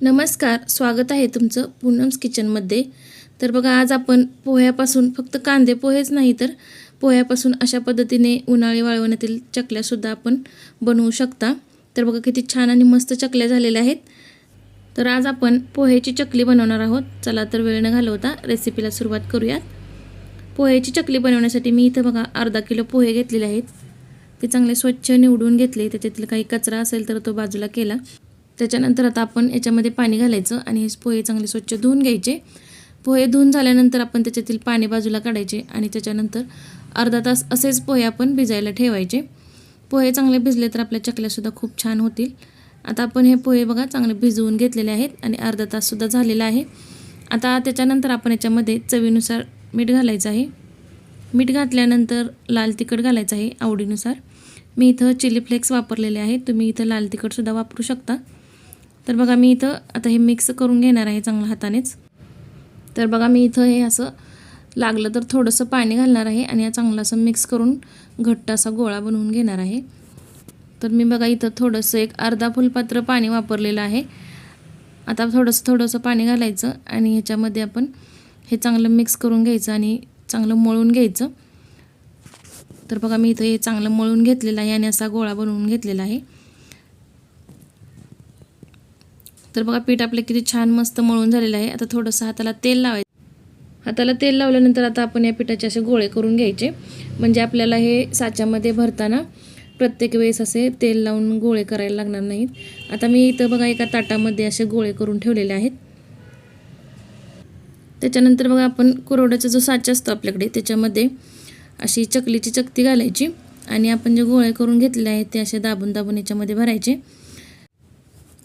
नमस्कार स्वागत आहे तुमचं पूनम्स किचनमध्ये तर बघा आज आपण पोह्यापासून फक्त कांदे पोहेच नाही तर पोह्यापासून अशा पद्धतीने उन्हाळी वाळवण्यातील चकल्यासुद्धा आपण बनवू शकता. तर बघा किती छान आणि मस्त चकल्या झालेल्या आहेत. तर आज आपण पोह्याची चकली बनवणार आहोत. चला तर वेळ न घालवता रेसिपीला सुरुवात करूयात. पोह्याची चकली बनवण्यासाठी मी इथं बघा अर्धा किलो पोहे घेतलेले आहेत. ते चांगले स्वच्छ निवडून घेतले. त्याच्यातील काही कचरा असेल तर तो बाजूला केला. त्याच्यानंतर आता आपण याच्यामध्ये पाणी घालायचं आणि हे पोहे चांगले स्वच्छ धुवून घ्यायचे. पोहे धुवून झाल्यानंतर आपण त्याच्यातील पाणी बाजूला काढायचे आणि त्याच्यानंतर अर्धा तास असेच पोहे आपण भिजायला ठेवायचे. पोहे चांगले भिजले तर आपल्या चकल्यासुद्धा खूप छान होतील. आता आपण हे पोहे बघा चांगले भिजवून घेतलेले आहेत आणि अर्धा ताससुद्धा झालेला आहे. आता त्याच्यानंतर आपण याच्यामध्ये चवीनुसार मीठ घालायचं आहे. मीठ घातल्यानंतर लाल तिखट घालायचं आहे आवडीनुसार. मी इथं चिली फ्लेक्स वापरलेले आहे. तुम्ही इथं लाल तिखटसुद्धा वापरू शकता. तर बघा मी इथं आता हे मिक्स करून घेणार आहे चांगल्या हातानेच. तर बघा मी इथं हे असं लागलं तर थोडंसं पाणी घालणार आहे आणि या चांगलं असं मिक्स करून घट्ट असा गोळा बनवून घेणार आहे. तर मी बघा इथं थोडंसं एक अर्धा फुलपात्र पाणी वापरलेलं आहे. आता थोडंसं थोडंसं पाणी घालायचं आणि ह्याच्यामध्ये आपण हे चांगलं मिक्स करून घ्यायचं आणि चांगलं मळून घ्यायचं. तर बघा मी इथं हे चांगलं मळून घेतलेलं आहे आणि असा गोळा बनवून घेतलेला आहे. तर बघा पीठ आपलं किती छान मस्त मळून झालेलं आहे. आता थोडंसं हाताला तेल लावायचं हाताला तेल लावल्यानंतर आता आपण या पिठाचे असे गोळे करून घ्यायचे. म्हणजे आपल्याला हे साच्यामध्ये भरताना प्रत्येक वेळेस असे तेल लावून गोळे करायला लागणार नाहीत. आता मी इथं बघा एका ताटामध्ये असे गोळे करून ठेवलेले आहेत. त्याच्यानंतर बघा आपण कुरवड्याचा जो साचा असतो आपल्याकडे त्याच्यामध्ये अशी चकलीची चकती घालायची आणि आपण जे गोळे करून घेतले आहेत ते असे दाबून दाबून याच्यामध्ये भरायचे.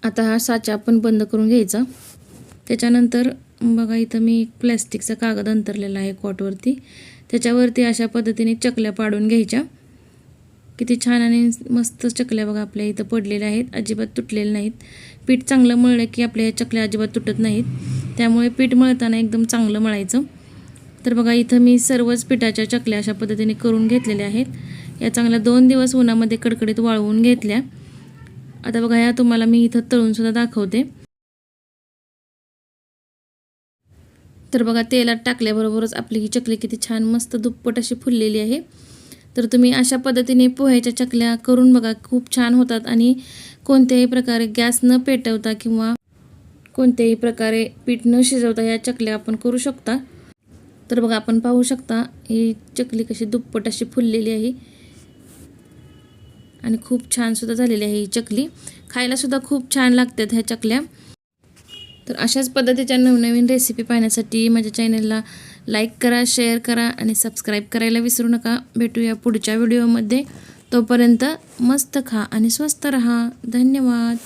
आता हा साचा आपण बंद करून घ्यायचा. त्याच्यानंतर बघा इथं मी एक प्लॅस्टिकचा कागद अंतरलेला आहे कॉटवरती. त्याच्यावरती अशा पद्धतीने चकल्या पाडून घ्यायच्या. किती छान आणि मस्त चकल्या बघा आपल्या इथं पडलेल्या आहेत. अजिबात तुटलेल्या नाहीत. पीठ चांगलं मळलं की आपल्या ह्या चकल्या अजिबात तुटत नाहीत. त्यामुळे पीठ मळताना एकदम चांगलं मळायचं. तर बघा इथं मी सर्वच पिठाच्या चकल्या अशा पद्धतीने करून घेतलेल्या आहेत. या चांगल्या दोन दिवस उन्हामध्ये कडकडीत वाळवून घेतल्या. आता बघा या तुम्हाला मी इथं तळूनसुद्धा दाखवते. तर बघा तेलात टाकल्याबरोबरच आपली ही चकली किती छान मस्त दुप्पट अशी फुललेली आहे. तर तुम्ही अशा पद्धतीने पोह्याच्या चकल्या करून बघा खूप छान होतात. आणि कोणत्याही प्रकारे गॅस न पेटवता किंवा कोणत्याही प्रकारे पीठ न शिजवता या चकल्या आपण करू शकता. तर बघा आपण पाहू शकता ही चकली कशी दुप्पट अशी फुललेली आहे. आणि खूप छानसुद्धा झालेली आहे ही चकली. खायलासुद्धा खूप छान लागतात ह्या चकल्या. तर अशाच पद्धतीच्या नवनवीन रेसिपी पाहण्यासाठी माझ्या चॅनलला लाईक करा शेअर करा आणि सबस्क्राईब करायला विसरू नका. भेटूया पुढच्या व्हिडिओमध्ये तोपर्यंत मस्त खा आणि स्वस्त रहा. धन्यवाद.